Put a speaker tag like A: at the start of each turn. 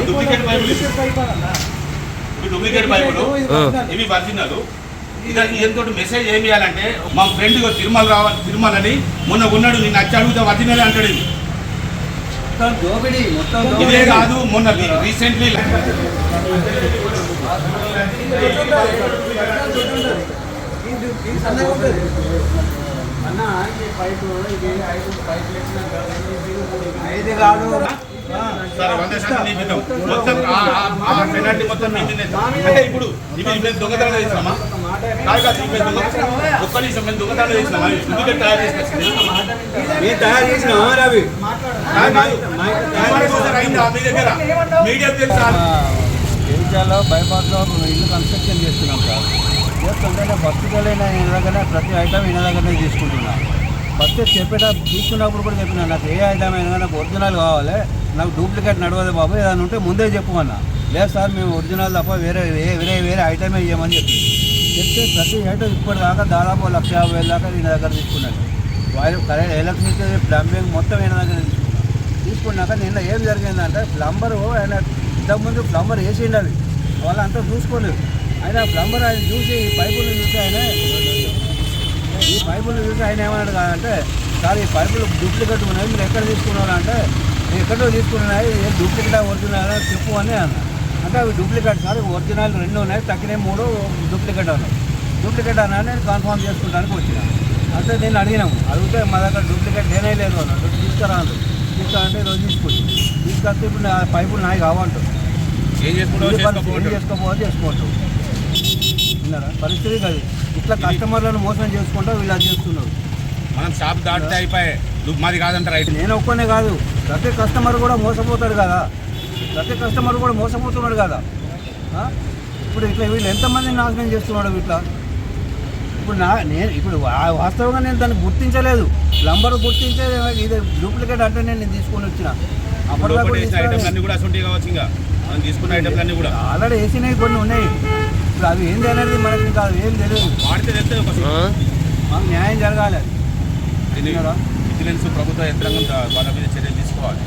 A: Duplicate ఇవి duplicate Bible. వర్జినలు ఎంతో message ఏం ఇవ్వాలంటే మా ఫ్రెండ్ తిరుమల రావాలి తిరుమలని మొన్న ఉన్నాడు నేను నచ్చి అడుగుతా వర్జినలే అంటాడు
B: మొత్తం దోపిడీ మొత్తం
A: ఇదే. కాదు మొన్న రీసెంట్లీ
B: ఐదు కాదు.
A: మొత్తం పెనాల్టీ మొత్తం. అంటే ఇప్పుడు దొంగతనం చేసినామా మేము ఒక్క నిమిషం మేము దొంగతనం చేసినామా ఇవి తయారు చేసుకొచ్చింది
B: మీరు తయారు చేసిన రవి
A: కాదు, కాదు. ఇవాళ మీ దగ్గర మీడియా తెలుసా
C: జగిత్యాలలో బైపాస్లో ఇల్లు కన్స్ట్రక్షన్ చేస్తున్నాం సార్ చేస్తుంటే ఫస్ట్ వెళ్ళిన ఈయన దగ్గర ప్రతి ఐటమ్ ఈయన దగ్గరనే తీసుకుంటున్నా ఫస్ట్ చెప్పేట తీసుకున్నప్పుడు కూడా చెప్పినా నాకు ఏ ఐటమ్ అయినా నాకు ఒరిజినల్ కావాలి నాకు డూప్లికేట్ నడవదు బాబు ఏదైనా ఉంటే ముందే చెప్పు అన్న లేదు సార్ మేము ఒరిజినల్ తప్ప వేరే వేరే వేరే ఐటమే ఇవ్వమని చెప్పి చెప్తే ప్రతి ఐటమ్ ఇప్పటిదాకా దాదాపు లక్ష యాభై వేల దాకా ఈయన దగ్గర తీసుకున్నాను వైర్ కరెంట్ ఎలక్ట్రిసిటీ ప్లంబింగ్ మొత్తం ఈయన దగ్గర తీసుకున్నాక నిన్న ఏం జరిగిందంటే ప్లంబరు ఆయన ఇంతకుముందు ప్లంబర్ వేసిండు అవి వాళ్ళంతా చూసుకోలేదు. ఆయన ప్లంబర్ ఆయన చూసి ఈ పైపులు చూసి ఆయన ఈ పైపులు చూసి ఆయన ఏమన్నాడు కాదంటే సార్ ఈ పైపులు డూప్లికేట్ ఉన్నాయి మీరు ఎక్కడ తీసుకున్నారు అంటే ఎక్కడో తీసుకున్నాయి ఏ డూప్లికేట్ ఒరిజినల్ చెప్పు అని అన్న అంటే అవి డూప్లికేట్ సార్ ఒరిజినల్ రెండు ఉన్నాయి తక్కిన మూడు డూప్లికేట్ ఉన్నాయి. డూప్లికేట్ అన్నా నేను కన్ఫర్మ్ చేసుకుంటానికి వచ్చిన. అంటే నేను అడిగినాము. అడిగితే మా దగ్గర డూప్లికేట్ లేనే లేదు అన్నాడు. తీసుకురా అన్నాడు. తీసుకురంటే ఈరోజు తీసుకొచ్చి తీసుకొస్తే ఇప్పుడు నా పైపులు నాయి కావంటారు
A: ఏం
C: చేసుకోకపోతే చేసుకోవటం. విన్నారా? పరిస్థితి కాదు ఇట్లా కస్టమర్లను మోసం చేసుకుంటూ వీళ్ళు అది చేస్తున్నారు.
A: మనం షాప్ దాటితే అయిపోయి. మాది కాదంటారు
C: నేను ఒక్కనే కాదు. ప్రతి కస్టమర్ కూడా మోసపోతాడు కదా. ప్రతి కస్టమర్ కూడా మోసపోతున్నాడు కదా? ఇప్పుడు ఇట్లా వీళ్ళు ఎంతమందిని నాశనం చేస్తున్నాడు ఇట్లా. ఇప్పుడు నా నేను ఇప్పుడు వాస్తవంగా నేను దాన్ని గుర్తించలేదు. నంబర్ గుర్తించే ఇది డూప్లికేట్ అంటే నేను తీసుకొని వచ్చిన. అప్పటిదాకా
A: లోపల వేసిన ఐటమ్స్
C: తీసుకురాలేదు.
A: అన్ని కూడా అసలు కావచ్చు ఇంకా. మనం తీసుకున్న ఐటమ్స్ అన్ని కూడా.
C: ఆల్రెడీ వేసినవి కొన్ని ఉన్నాయి. ఇప్పుడు అవి ఏంది అనేది మనకి కాదు ఏం తెలియదు. మాకు న్యాయం జరగాలి.
A: విజిలెన్స్ ప్రభుత్వ యంత్రాంగం వాళ్ళ మీద చర్యలు తీసుకోవాలి.